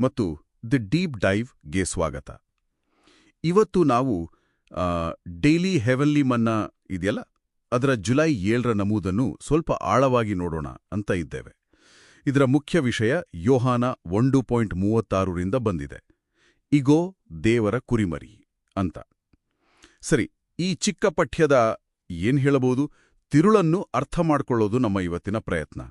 ಮತ್ತು the deep ಡೈವ್ಗೆ ಸ್ವಾಗತ. ಇವತ್ತು ನಾವು ಡೈಲಿ ಹೆವನ್ಲಿ ಮನ್ನಾ ಇದೆಯಲ್ಲ? ಅದರ ಜುಲೈ ಏಳರ ನಮೂದನ್ನು ಸ್ವಲ್ಪ ಆಳವಾಗಿ ನೋಡೋಣ ಅಂತ ಇದ್ದೇವೆ. ಇದರ ಮುಖ್ಯ ವಿಷಯ ಯೋಹಾನ ಒಂದು ಪಾಯಿಂಟ್ ಮೂವತ್ತಾರರಿಂದ ಬಂದಿದೆ. ಇಗೋ, ದೇವರ ಕುರಿಮರಿ ಅಂತ. ಸರಿ, ಈ ಚಿಕ್ಕ ಪಠ್ಯದ ಏನ್ ಹೇಳಬಹುದು? ತಿರುಳನ್ನು ಅರ್ಥ ಮಾಡಿಕೊಳ್ಳೋದು ನಮ್ಮ ಇವತ್ತಿನ ಪ್ರಯತ್ನ.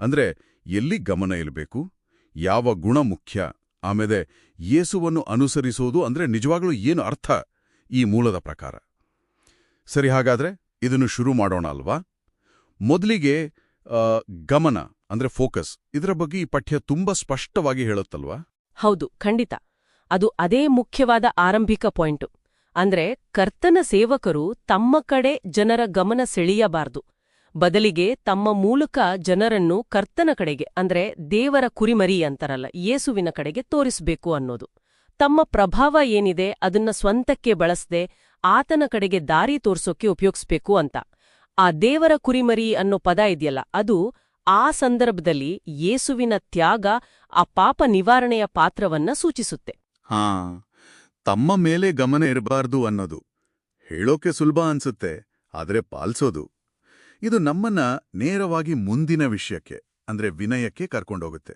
ಅಂದ್ರೆ ಎಲ್ಲಿ ಗಮನ ಇರಬೇಕು? ಯಾವ ಗುಣ ಮುಖ್ಯ? ಆಮೇಲೆ ಯೇಸುವನ್ನು ಅನುಸರಿಸೋದು ಅಂದ್ರೆ ನಿಜವಾಗ್ಲೂ ಏನು ಅರ್ಥ ಈ ಮೂಲದ ಪ್ರಕಾರ? ಸರಿ, ಹಾಗಾದ್ರೆ ಇದನ್ನು ಶುರು ಮಾಡೋಣ ಅಲ್ವಾ? ಮೊದಲಿಗೆ ಗಮನ ಅಂದ್ರೆ ಫೋಕಸ್ ಇದರ ಬಗ್ಗೆ ಈ ಪಠ್ಯ ತುಂಬಾ ಸ್ಪಷ್ಟವಾಗಿ ಹೇಳುತ್ತಲ್ವಾ? ಹೌದು, ಖಂಡಿತ. ಅದು ಅದೇ ಮುಖ್ಯವಾದ ಆರಂಭಿಕ ಪಾಯಿಂಟು. ಅಂದ್ರೆ ಕರ್ತನ ಸೇವಕರು ತಮ್ಮ ಕಡೆ ಜನರ ಗಮನ ಸೆಳೆಯಬಾರದು. ಬದಲಿಗೆ ತಮ್ಮ ಮೂಲಕ ಜನರನ್ನು ಕರ್ತನ ಕಡೆಗೆ, ಅಂದ್ರೆ ದೇವರ ಕುರಿಮರಿ ಅಂತಾರಲ್ಲ, ಯೇಸುವಿನ ಕಡೆಗೆ ತೋರಿಸಬೇಕು ಅನ್ನೋದು. ತಮ್ಮ ಪ್ರಭಾವ ಏನಿದೆ ಅದನ್ನ ಸ್ವಂತಕ್ಕೆ ಬಳಸದೆ ಆತನ ಕಡೆಗೆ ದಾರಿ ತೋರ್ಸೋಕೆ ಉಪಯೋಗಿಸ್ಬೇಕು ಅಂತ. ಆ ದೇವರ ಕುರಿಮರಿ ಅನ್ನೋ ಪದ ಇದೆಯಲ್ಲ, ಅದು ಆ ಸಂದರ್ಭದಲ್ಲಿ ಯೇಸುವಿನ ತ್ಯಾಗ, ಆ ಪಾಪ ನಿವಾರಣೆಯ ಪಾತ್ರವನ್ನ ಸೂಚಿಸುತ್ತೆ. ಹಾ, ತಮ್ಮ ಮೇಲೆ ಗಮನ ಇರಬಾರ್ದು ಅನ್ನೋದು. ಹೇಳೋಕೆ ಸುಲಭ ಅನ್ಸುತ್ತೆ, ಆದರೆ ಪಾಲ್ಸೋದು. ಇದು ನಮ್ಮನ್ನ ನೇರವಾಗಿ ಮುಂದಿನ ವಿಷಯಕ್ಕೆ, ಅಂದ್ರೆ ವಿನಯಕ್ಕೆ ಕರ್ಕೊಂಡೋಗುತ್ತೆ.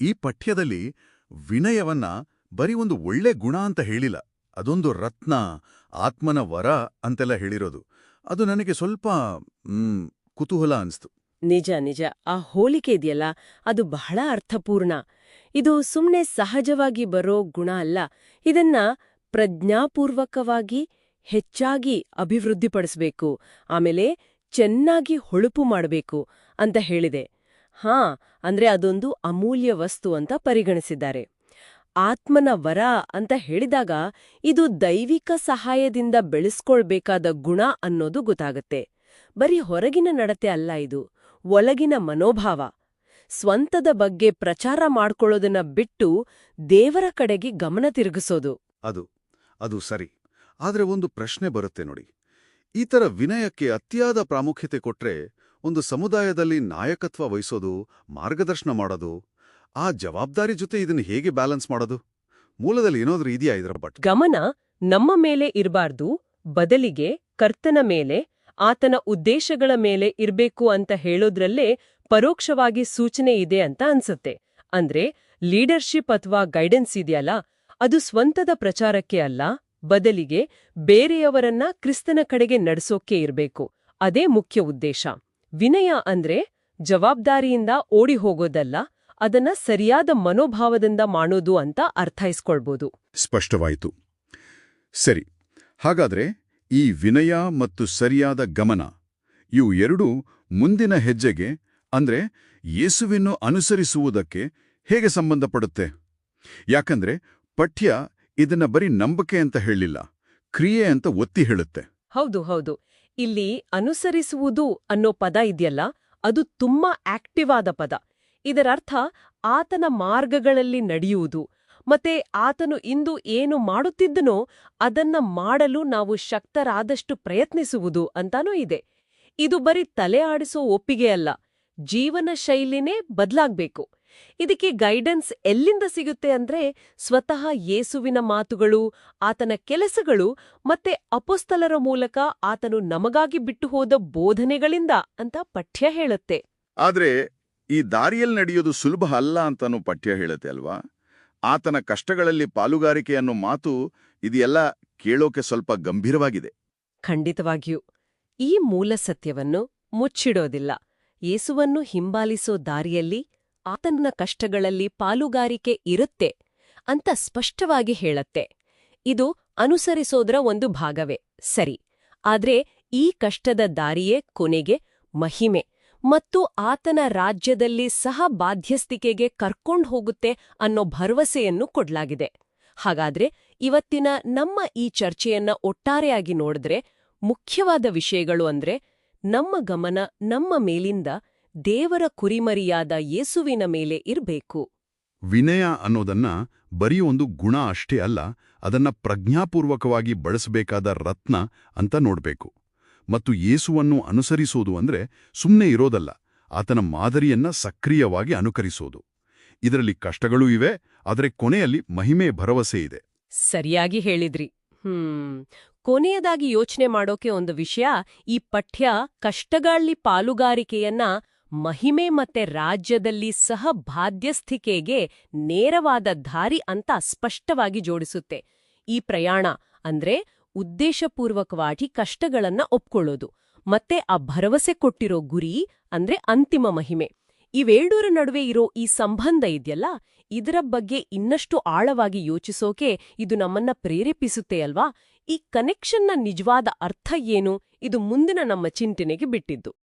ಈ ಪಠ್ಯದಲ್ಲಿ ವಿನಯವನ್ನ ಬರೀ ಒಂದು ಒಳ್ಳೆ ಗುಣ ಅಂತ ಹೇಳಿಲ್ಲ, ಅದೊಂದು ರತ್ನ, ಆತ್ಮನ ವರ ಅಂತೆಲ್ಲ ಹೇಳಿರೋದು. ಅದು ನನಗೆ ಸ್ವಲ್ಪ ಕುತೂಹಲ ಅನಿಸ್ತು. ನಿಜ ನಿಜ. ಆ ಹೋಲಿಕೆ ಇದೆಯಲ್ಲ, ಅದು ಬಹಳ ಅರ್ಥಪೂರ್ಣ. ಇದು ಸುಮ್ಮನೆ ಸಹಜವಾಗಿ ಬರೋ ಗುಣ ಅಲ್ಲ, ಇದನ್ನ ಪ್ರಜ್ಞಾಪೂರ್ವಕವಾಗಿ ಹೆಚ್ಚಾಗಿ ಅಭಿವೃದ್ಧಿಪಡಿಸಬೇಕು. ಆಮೇಲೆ ಚೆನ್ನಾಗಿ ಹೊಳಪು ಮಾಡಬೇಕು ಅಂತ ಹೇಳಿದೆ. ಹಾ, ಅಂದ್ರೆ ಅದೊಂದು ಅಮೂಲ್ಯ ವಸ್ತು ಅಂತ ಪರಿಗಣಿಸಿದ್ದಾರೆ. ಆತ್ಮನ ವರ ಅಂತ ಹೇಳಿದಾಗ ಇದು ದೈವಿಕ ಸಹಾಯದಿಂದ ಬೆಳೆಸ್ಕೊಳ್ಬೇಕಾದ ಗುಣ ಅನ್ನೋದು ಗೊತ್ತಾಗತ್ತೆ. ಬರೀ ಹೊರಗಿನ ನಡತೆ ಅಲ್ಲ ಇದು, ಒಳಗಿನ ಮನೋಭಾವ. ಸ್ವಂತದ ಬಗ್ಗೆ ಪ್ರಚಾರ ಮಾಡ್ಕೊಳ್ಳೋದನ್ನ ಬಿಟ್ಟು ದೇವರ ಕಡೆಗೆ ಗಮನ ತಿರುಗಿಸೋದು. ಅದು ಅದು ಸರಿ. ಆದರೆ ಒಂದು ಪ್ರಶ್ನೆ ಬರುತ್ತೆ ನೋಡಿ. ಈ ಥರ ವಿನಯಕ್ಕೆ ಅತಿಯಾದ ಪ್ರಾಮುಖ್ಯತೆ ಕೊಟ್ರೆ ಒಂದು ಸಮುದಾಯದಲ್ಲಿ ನಾಯಕತ್ವ ವಹಿಸೋದು, ಮಾರ್ಗದರ್ಶನ ಮಾಡೋದು, ಆ ಜವಾಬ್ದಾರಿ ಜೊತೆ ಇದನ್ನು ಹೇಗೆ ಬ್ಯಾಲೆನ್ಸ್ ಮಾಡೋದು? ಮೂಲದಲ್ಲಿ ಏನಾದ್ರೂ ಇದೆಯಾ ಇದರ ಬಟ್? ಗಮನ ನಮ್ಮ ಮೇಲೆ ಇರಬಾರ್ದು, ಬದಲಿಗೆ ಕರ್ತನ ಮೇಲೆ, ಆತನ ಉದ್ದೇಶಗಳ ಮೇಲೆ ಇರಬೇಕು ಅಂತ ಹೇಳೋದ್ರಲ್ಲೇ ಪರೋಕ್ಷವಾಗಿ ಸೂಚನೆ ಇದೆ ಅಂತ ಅನ್ಸುತ್ತೆ. ಅಂದ್ರೆ ಲೀಡರ್ಶಿಪ್ ಅಥವಾ ಗೈಡೆನ್ಸ್ ಇದೆಯಲ್ಲ, ಅದು ಸ್ವಂತದ ಪ್ರಚಾರಕ್ಕೆ ಅಲ್ಲ ಬದಲಿಗೆ ಬೇರೆಯವರನ್ನ ಕ್ರಿಸ್ತನ ಕಡೆಗೆ ನಡೆಸೋಕೆ ಇರಬೇಕು. ಅದೇ ಮುಖ್ಯ ಉದ್ದೇಶ. ವಿನಯ ಅಂದ್ರೆ ಜವಾಬ್ದಾರಿಯಿಂದ ಓಡಿ ಹೋಗೋದಲ್ಲ ಅದನ್ನ ಸರಿಯಾದ ಮನೋಭಾವದಿಂದ ಮಾಡೋದು ಅಂತ ಅರ್ಥೈಸ್ಕೊಳ್ಬೋದು. ಸ್ಪಷ್ಟವಾಯಿತು. ಸರಿ, ಹಾಗಾದ್ರೆ ಈ ವಿನಯ ಮತ್ತು ಸರಿಯಾದ ಗಮನ, ಇವು ಎರಡೂ ಮುಂದಿನ ಹೆಜ್ಜೆಗೆ, ಅಂದ್ರೆ ಯೇಸುವಿನ ಅನುಸರಿಸುವುದಕ್ಕೆ ಹೇಗೆ ಸಂಬಂಧಪಡುತ್ತೆ? ಯಾಕಂದ್ರೆ ಪಠ್ಯ ಇದನ್ನ ಬರೀ ನಂಬಿಕೆ ಅಂತ ಹೇಳಿಲ್ಲ ಕ್ರಿಯೆ ಅಂತ ಒತ್ತಿ ಹೇಳುತ್ತೆ. ಹೌದು ಹೌದು. ಇಲ್ಲಿ ಅನುಸರಿಸುವುದು ಅನ್ನೋ ಪದ ಇದೆಯಲ್ಲ, ಅದು ತುಂಬಾ ಆಕ್ಟಿವ್ ಆದ ಪದ. ಇದರರ್ಥ, ಆತನ ಮಾರ್ಗಗಳಲ್ಲಿ ನಡೆಯುವುದು, ಮತ್ತೆ ಆತನು ಇಂದು ಏನು ಮಾಡುತ್ತಿದ್ದನೋ ಅದನ್ನ ಮಾಡಲು ನಾವು ಶಕ್ತರಾದಷ್ಟು ಪ್ರಯತ್ನಿಸುವುದು ಅಂತಾನೂ ಇದೆ. ಇದು ಬರೀ ತಲೆ ಆಡಿಸೋ ಒಪ್ಪಿಗೆಯಲ್ಲ, ಜೀವನ ಶೈಲಿನೇ ಬದಲಾಗ್ಬೇಕು. ಇದಕ್ಕೆ ಗೈಡೆನ್ಸ್ ಎಲ್ಲಿಂದ ಸಿಗುತ್ತೆ ಅಂದ್ರೆ ಸ್ವತಃ ಯೇಸುವಿನ ಮಾತುಗಳು ಆತನ ಕೆಲಸಗಳು ಮತ್ತೆ ಅಪೊಸ್ತಲರ ಮೂಲಕ ಆತನು ನಮಗಾಗಿ ಬಿಟ್ಟು ಹೋದ ಬೋಧನೆಗಳಿಂದ ಅಂತ ಪಠ್ಯ ಹೇಳುತ್ತೆ. ಆದ್ರೆ ಈ ದಾರಿಯಲ್ಲಿ ನಡೆಯೋದು ಸುಲಭ ಅಲ್ಲ ಅಂತಾನು ಪಠ್ಯ ಹೇಳುತ್ತೆ ಅಲ್ವಾ? ಆತನ ಕಷ್ಟಗಳಲ್ಲಿ ಪಾಲುಗಾರಿಕೆ ಅನ್ನೋ ಮಾತು ಇದೆಲ್ಲ ಕೇಳೋಕೆ ಸ್ವಲ್ಪ ಗಂಭೀರವಾಗಿದೆ. ಖಂಡಿತವಾಗಿಯೂ. ಈ ಮೂಲ ಸತ್ಯವನ್ನು ಮುಚ್ಚಿಡೋದಿಲ್ಲ. ಯೇಸುವನ್ನು ಹಿಂಬಾಲಿಸೋ ದಾರಿಯಲ್ಲಿ ಆತನ ಕಷ್ಟಗಳಲ್ಲಿ ಪಾಲುಗಾರಿಕೆ ಇರುತ್ತೆ ಅಂತ ಸ್ಪಷ್ಟವಾಗಿ ಹೇಳತ್ತೆ. ಇದು ಅನುಸರಿಸೋದ್ರ ಒಂದು ಭಾಗವೇ, ಸರಿ. ಆದ್ರೆ ಈ ಕಷ್ಟದ ದಾರಿಯೇ ಕೊನೆಗೆ ಮಹಿಮೆ ಮತ್ತು ಆತನ ರಾಜ್ಯದಲ್ಲಿ ಸಹ ಬಾಧ್ಯಸ್ಥಿಕೆಗೆ ಕರ್ಕೊಂಡ್ ಹೋಗುತ್ತೆ ಅನ್ನೋ ಭರವಸೆಯನ್ನು ಕೊಡ್ಲಾಗಿದೆ. ಹಾಗಾದ್ರೆ ಇವತ್ತಿನ ನಮ್ಮ ಈ ಚರ್ಚೆಯನ್ನ ಒಟ್ಟಾರೆಯಾಗಿ ನೋಡಿದ್ರೆ ಮುಖ್ಯವಾದ ವಿಷಯಗಳು ಅಂದ್ರೆ ನಮ್ಮ ಗಮನ ನಮ್ಮ ಮೇಲಿಂದ ದೇವರ ಕುರಿಮರಿಯಾದ ಯೇಸುವಿನ ಮೇಲೆ ಇರಬೇಕು. ವಿನಯ ಅನ್ನೋದನ್ನ ಬರೀ ಒಂದು ಗುಣ ಅಷ್ಟೇ ಅಲ್ಲ ಅದನ್ನ ಪ್ರಜ್ಞಾಪೂರ್ವಕವಾಗಿ ಬಳಸಬೇಕಾದ ರತ್ನ ಅಂತ ನೋಡಬೇಕು. ಮತ್ತು ಯೇಸುವನ್ನು ಅನುಸರಿಸೋದು ಅಂದ್ರೆ ಸುಮ್ಮನೆ ಇರೋದಲ್ಲ ಆತನ ಮಾದರಿಯನ್ನ ಸಕ್ರಿಯವಾಗಿ ಅನುಕರಿಸೋದು. ಇದರಲ್ಲಿ ಕಷ್ಟಗಳೂ ಇವೆ ಆದರೆ ಕೊನೆಯಲ್ಲಿ ಮಹಿಮೆ ಭರವಸೆ ಇದೆ. ಸರಿಯಾಗಿ ಹೇಳಿದ್ರಿ. ಹ್ಮ್. ಕೊನೆಯದಾಗಿ ಯೋಚನೆ ಮಾಡೋಕೆ ಒಂದು ವಿಷಯ ಈ ಪಠ್ಯ ಕಷ್ಟಗಳಲ್ಲಿ ಪಾಲುಗಾರಿಕೆಯನ್ನ ಮಹಿಮೆ ಮತ್ತೆ ರಾಜ್ಯದಲ್ಲಿ ಸಹ ಬಾಧ್ಯಸ್ಥಿಕೆಗೆ ನೇರವಾದ ದಾರಿ ಅಂತ ಸ್ಪಷ್ಟವಾಗಿ ಜೋಡಿಸುತ್ತೆ. ಈ ಪ್ರಯಾಣ ಅಂದ್ರೆ ಉದ್ದೇಶಪೂರ್ವಕವಾಗಿ ಕಷ್ಟಗಳನ್ನ ಒಪ್ಕೊಳ್ಳೋದು, ಮತ್ತೆ ಆ ಭರವಸೆ ಕೊಟ್ಟಿರೋ ಗುರಿ ಅಂದ್ರೆ ಅಂತಿಮ ಮಹಿಮೆ. ಇವೆರಡೂರ ನಡುವೆ ಇರೋ ಈ ಸಂಬಂಧ ಇದೆಯಲ್ಲ, ಇದರ ಬಗ್ಗೆ ಇನ್ನಷ್ಟು ಆಳವಾಗಿ ಯೋಚಿಸೋಕೆ ಇದು ನಮ್ಮನ್ನ ಪ್ರೇರೇಪಿಸುತ್ತೆ ಅಲ್ವಾ? ಈ ಕನೆಕ್ಷನ್ನ ನಿಜವಾದ ಅರ್ಥ ಏನು? ಇದು ಮುಂದಿನ ನಮ್ಮ ಚಿಂತನೆಗೆ ಬಿಟ್ಟಿದ್ದು.